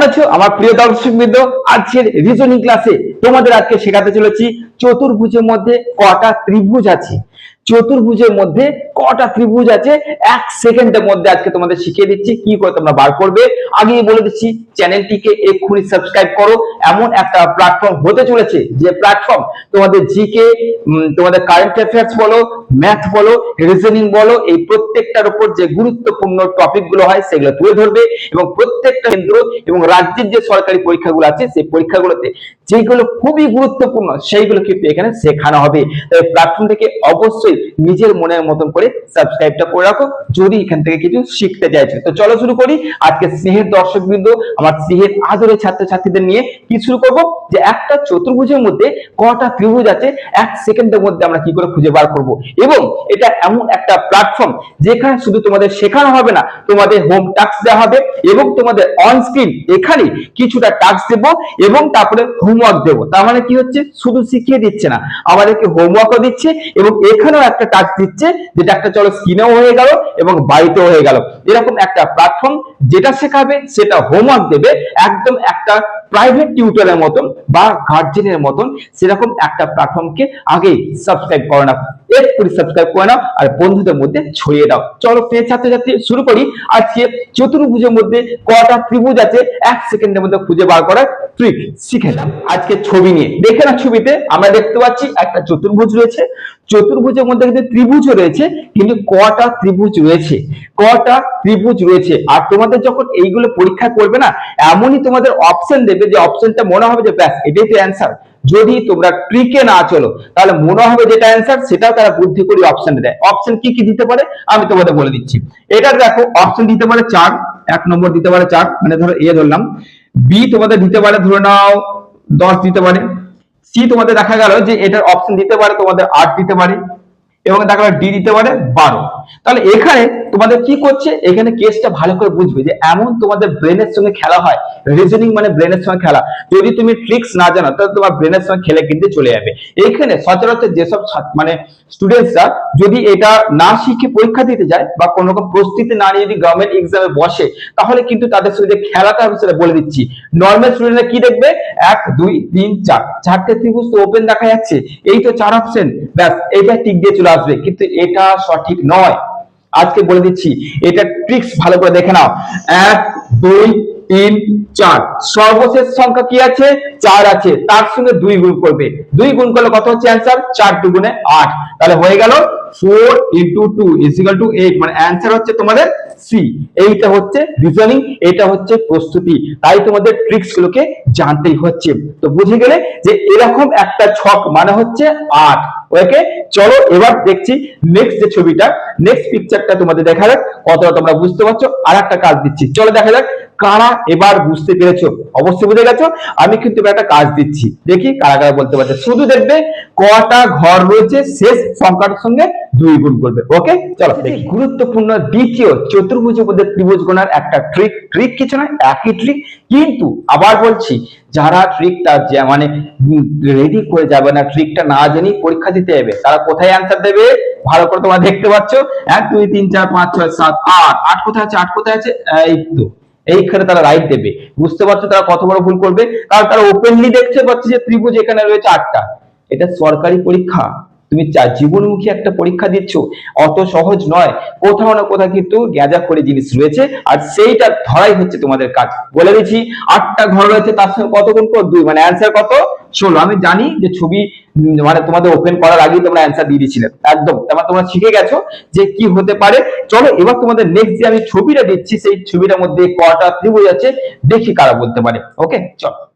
কেমন আছো? আমার প্রিয় দর্শক বৃন্দ আজকের রিজনিং ক্লাসে তোমাদের আজকে শেখাতে চলেছি চতুর্ভুজের মধ্যে কটা ত্রিভুজ আছে? চতুর্ভুজের মধ্যে কটা ত্রিভুজ আছে? এক সেকেন্ডের মধ্যে আজকে তোমাদের শিখিয়ে দিচ্ছি কি করে তোমরা বার করবে। আগেই বলে দিচ্ছি, চ্যানেলটিকে এক্ষুনি সাবস্ক্রাইব করো। এমন একটা প্ল্যাটফর্ম হতে চলেছে যে প্ল্যাটফর্ম তোমাদের জিকে তোমাদের কারেন্ট অ্যাফেয়ার্স বলো ম্যাথ বলো রিজনিং বলো, এই প্রত্যেকটার উপর যে গুরুত্বপূর্ণ টপিকগুলো হয় সেগুলো তুলে ধরবে এবং প্রত্যেকটা কেন্দ্র এবং রাজ্যের যে সরকারি পরীক্ষাগুলো আছে, সেই পরীক্ষাগুলোতে যেগুলো খুবই গুরুত্বপূর্ণ সেইগুলো কিন্তু এখানে শেখানো হবে। তাই প্ল্যাটফর্ম থেকে অবশ্যই নিজের মনের মতন করে সাবস্ক্রাইবটা করে রাখো, যদি এখান থেকে কিছু শিখতে চাইছো। তো চলো শুরু করি। আজকে স্নেহের দর্শক বিন্দু আমার স্নেহের আদরের ছাত্রছাত্রীদের নিয়ে কি শুরু করব? যে একটা চতুর্ভুজের মধ্যে কটা ত্রিভুজ আছে, এক সেকেন্ডের মধ্যে আমরা কি করে খুঁজে বার করব? এবং এটা এমন একটা প্ল্যাটফর্ম যেখানে শুধু তোমাদের শেখানো হবে না, তোমাদের হোম টাস্ক দেওয়া হবে এবং তোমাদের অন স্ক্রিন এখানে কিছুটা টাস্ক দেব এবং তারপরে হোমওয়ার্ক দেব। তার মানে কি হচ্ছে? শুধু শিখিয়ে দিচ্ছে না। আমাদেরকে হোমওয়ার্কও দিচ্ছে এবং এখানেও একটা টাস্ক দিচ্ছে, যেটা একটা চলো স্ক্রিনেও হয়ে গেল এবং বাড়িতেও হয়ে গেল। এরকম একটা প্ল্যাটফর্ম যেটা শেখাবে সেটা হোমওয়ার্ক দেবে, একদম একটা প্রাইভেট টিউটরের মতন বা গার্জেনের মতন, সেরকম একটা প্ল্যাটফর্মকে আগে সাবস্ক্রাইব করে নাও এক্ষুনি সাবস্ক্রাইব করে নাও আর বন্ধুদের মধ্যে ছড়িয়ে দাও। চলো প্রিয় ছাত্রছাত্রী, শুরু করি। আজকে চতুর্ভুজের মধ্যে কটা ত্রিভুজ আছে? এক সেকেন্ডের মধ্যে খুঁজে বার করার ট্রিক শিখে নাও। আজকে ছবি নিয়ে। দেখে না ছবিতে, আমরা দেখতে পাচ্ছি একটা চতুর্ভুজ রয়েছে। চতুর্ভুজের মধ্যে কিন্তু ত্রিভুজও রয়েছে, কিন্তু কটা ত্রিভুজ রয়েছে? কটা ত্রিভুজ রয়েছে? আর তোমাদের যখন এইগুলো পরীক্ষা করবে না, এমনই তোমাদের অপশন দেবে যে অপশনটা মনে হবে যে ব্যাস, এটাই তো অ্যান্সার যদি তোমরা ট্রিকে না চলো, তাহলে মনে হবে যেটা অ্যান্সার সেটাও তারা বুদ্ধি করে অপশন দেয়। অপশন কি কি দিতে পারে? আমি তোমাদের বলে দিচ্ছি। এটা দেখো অপশন দিতে পারে চার, এক নম্বর দিতে পারে চার মানে ধরো এ ধরলাম। বি তোমাদের দিতে পারে, ধরে নাও, দশ দিতে পারে। সি তোমাদের দেখা গেল যে এটার অপশন দিতে পারে, তোমাদের আট দিতে পারে। এবং দেখা গেল ডি দিতে পারে, বারো। তাহলে এখানে তোমাদের কি করছে? এখানে কেসটা ভালো করে বুঝবে যে এমন তোমাদের ব্রেনের সঙ্গে খেলা হয়। রিজনিং মানে ব্রেনের সঙ্গে খেলা। যদি তুমি ট্রিক্স না জানো, তাহলে তোমার ব্রেনের সঙ্গে খেলে কিন্তু চলে যাবে। এখানে সচরাচর যেসব মানে স্টুডেন্টসরা যদি এটা না শিখে পরীক্ষা দিতে যায় বা কোনো রকম প্রস্তুতি না নিয়ে যদি গভর্নমেন্ট এক্সামে বসে, তাহলে কিন্তু তাদের সঙ্গে যে খেলাটা হবে সেটা বলে দিচ্ছি। নর্মাল স্টুডেন্টরা কি দেখবে? এক, দুই, তিন, চার। চারটে ত্রিভুজ তো ওপেন দেখা যাচ্ছে। এই তো চার অপশন ব্যাস এটা টিক দিয়ে চলে আসবে। কিন্তু এটা সঠিক নয়। আজকে বলে দিচ্ছি, এটা ট্রিক্স ভালো করে দেখে নাও। এক, দুই, তিন, চার। সর্বশেষ সংখ্যা কি আছে? চার আছে। তার সঙ্গে দুই গুণ করবে। দুই গুণ করলে কত হচ্ছে অ্যান্সার চার দুগুণে আট। তাহলে হয়ে গেল four into two is equal to eight মানে অ্যান্সার হচ্ছে তোমাদের সি এইটা হচ্ছে রিজনিং এটা হচ্ছে প্রস্তুতি। তাই তোমাদের ট্রিক্স গুলোকে জানতেই হচ্ছে। তো বুঝে গেলে যে এরকম একটা ছক মানে হচ্ছে আট। ওকে চলো এবার দেখছি নেক্সট যে ছবিটা নেক্সট পিকচারটা তোমাদের দেখা যাক কতটা তোমরা বুঝতে পারছ আর একটা কাজ দিচ্ছি। চলো দেখা যাক কারা এবার বুঝতে পেরেছ। অবশ্যই বুঝে গেছো আমি কিন্তু একটা কাজ দিচ্ছি। দেখি কারা কারা বলতে পারছে। শুধু দেখবে কটা ঘর রয়েছে শেষ সংখ্যাটার সঙ্গে দুই গুণ করবে। ওকে চলো দেখি। গুরুত্বপূর্ণ দ্বিতীয় চতুর্ভুজ মধ্যে ত্রিভুজ গোনার একটা ট্রিক ট্রিক কিছু না একই ট্রিক কিন্তু আবার বলছি, যারা ট্রিকটা মানে রেডি করে যাবে না ট্রিকটা না জেনেই পরীক্ষা দিতে যাবে, তারা কোথায় অ্যান্সার দেবে? ভালো করে তোমরা দেখতে পাচ্ছ। এক, দুই, তিন, চার, পাঁচ, ছয়, সাত, আট। আট কোথায় আছে? আট কোথায় আছে? এই তো। এইখানে তারা রাইট দেবে। বুঝতে পারছ তারা কত বড় ভুল করবে? কারণ তারা ওপেনলি দেখতে পাচ্ছে যে ত্রিভুজ এখানে রয়েছে আটটা। এটা সরকারি পরীক্ষা। তুমি জীবনমুখী একটা পরীক্ষা দিচ্ছ, অত সহজ নয়। কোথাও না কোথাও কিন্তু গ্যাজা করে জিনিস রয়েছে, আর সেইটা ধরাই হচ্ছে তোমাদের কাজ। বলে দিচ্ছি, আটটা ঘর রয়েছে, তার সঙ্গে কত গুণ দুই মানে অ্যান্সার কত? ষোলো। আমি জানি যে ছবি মানে তোমাদের ওপেন করার আগেই তোমরা অ্যান্সার দিয়ে দিয়েছিলে। একদম। তারপর তোমরা শিখে গেছো যে কি হতে পারে। চলো, এবার তোমাদের নেক্সট যে আমি ছবিটা দিচ্ছি, সেই ছবিটার মধ্যে কটা ত্রিভুজ আছে, দেখি কারা বলতে পারে। ওকে চলো।